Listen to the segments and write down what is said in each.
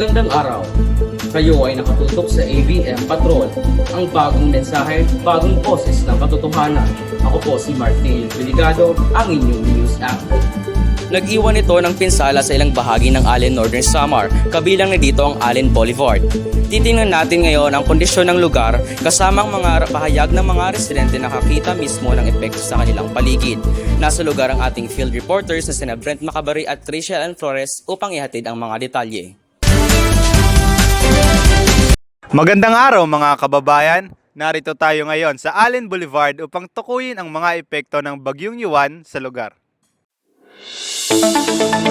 Magandang araw. Kayo ay nakatutok sa ABM Patrol, ang bagong mensahe, bagong boses ng katotohanan. Ako po si Martin Peligado, ang inyong news anchor. Nag-iwan ito ng pinsala sa ilang bahagi ng Allen Northern Samar, kabilang na dito ang Allen Boulevard. Titingnan natin ngayon ang kondisyon ng lugar kasama ang mga pahayag ng mga residente na nakakita mismo ng epekto sa kanilang paligid. Nasa lugar ang ating field reporters na sina Brent Macabari at Tricia Ann Flores upang ihatid ang mga detalye. Magandang araw mga kababayan. Narito tayo ngayon sa Allen Boulevard upang tukuyin ang mga epekto ng Bagyong Yuan sa lugar. Makikita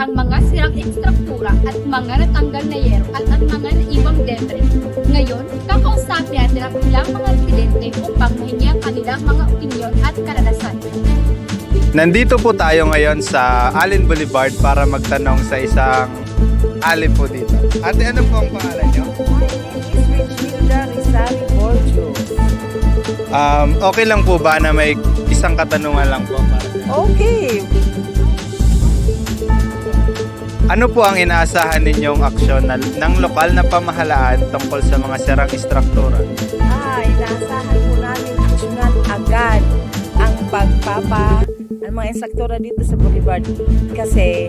ang mga sirang ekstruktura at mga natanggal na yero at ang mga naibang debris. Ngayon, kakausapin natin ang ilang mga residente upang mahingi ang kanilang mga opinyon at karanasan. Nandito po tayo ngayon sa Allen Boulevard para magtanong sa isang alley po dito. Ate, ano po ang pangalan nyo? My name is Richilda Rizali Borjo. Um, okay lang po ba na may isang katanungan lang po para sa Okay. Ano po ang inaasahan ninyong aksyon na, ng lokal na pamahalaan tungkol sa mga sirang istruktura? Ah, inaasahan po namin aksyonan agad ang pagpapa ng mga instruktora dito sa Boulevard. Kasi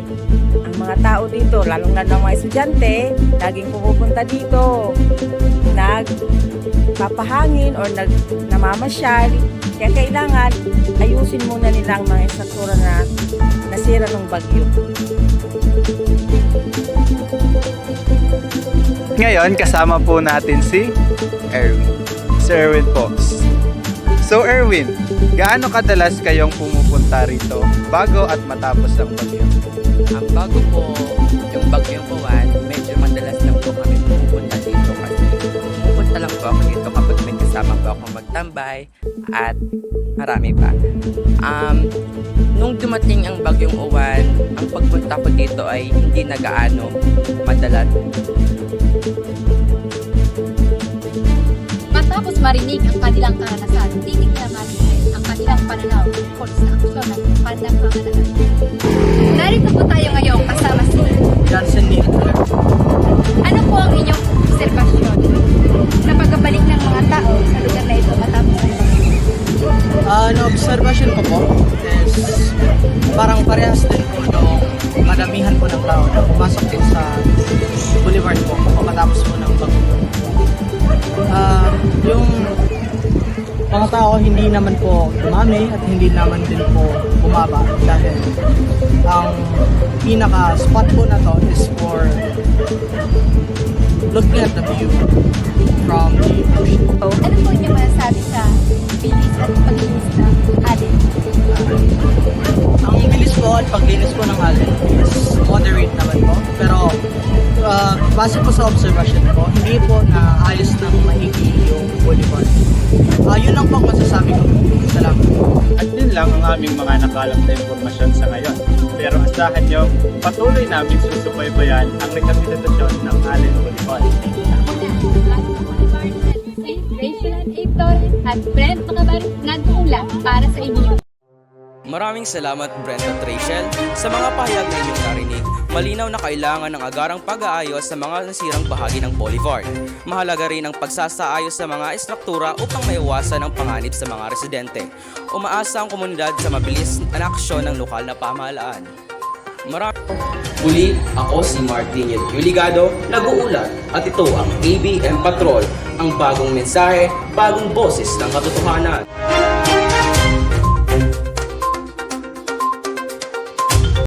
ang mga tao dito, lalong na mga estudyante, laging pumupunta dito. Nagpapahangin or nag, namamasyal. Kaya kailangan ayusin muna nila ang mga instruktura na nasira ng bagyo. Ngayon, kasama po natin si Erwin. Si Erwin po. So Erwin, gaano kadalas kayong pumupunta rito bago at matapos ang bagyo? Ang bago po, yung bagyong Buwan, medyo madalas lang po kami pumupunta dito kasi pumupunta lang po ako dito kapag may kasama po ako magtambay at marami pa. Um, nung dumating ang bagyong Uwan, ang pagpunta ko dito ay hindi na gaano madalas. Matapos marinig ang kanilang karanasan, titignan natin ang kanilang pananaw tungkol sa aksyon ng kanilang pamahalaan. Narito po tayo ngayon kasama si Na-observation ko po is parang parehas din po nung madamihan po ng tao na pumasok din sa boulevard po pagkatapos po ng bagyo. Ah, yung mga tao hindi naman po dumami at hindi naman din po bumaba dahil ang pinaka spot po na to is for looking at the view from the ocean. Ano po inyong masasabi sa base po sa observation ko, hindi po na ayos ng mahigi yung boulevard. Ah, yun lang po ang masasabi ko. Salamat. At yun lang ang aming mga nakalap na impormasyon sa ngayon. Pero asahan nyo, patuloy namin susubaybayan ang rehabilitasyon ng Allen Boulevard. Rachel and. Flores at Brent Macabar nandoon lang para sa inyo. Maraming salamat Brent at Rachel sa mga pahayag na inyong narinig. Malinaw na kailangan ng agarang pag-aayos sa mga nasirang bahagi ng boulevard. Mahalaga rin ang pagsasaayos sa mga estruktura upang maiwasan ang panganib sa mga residente. Umaasa ang komunidad sa mabilis na aksyon ng lokal na pamahalaan. Marami. Muli, ako si Martin Yuligado, nag-uulat at ito ang ABM Patrol, ang bagong mensahe, bagong boses ng katotohanan.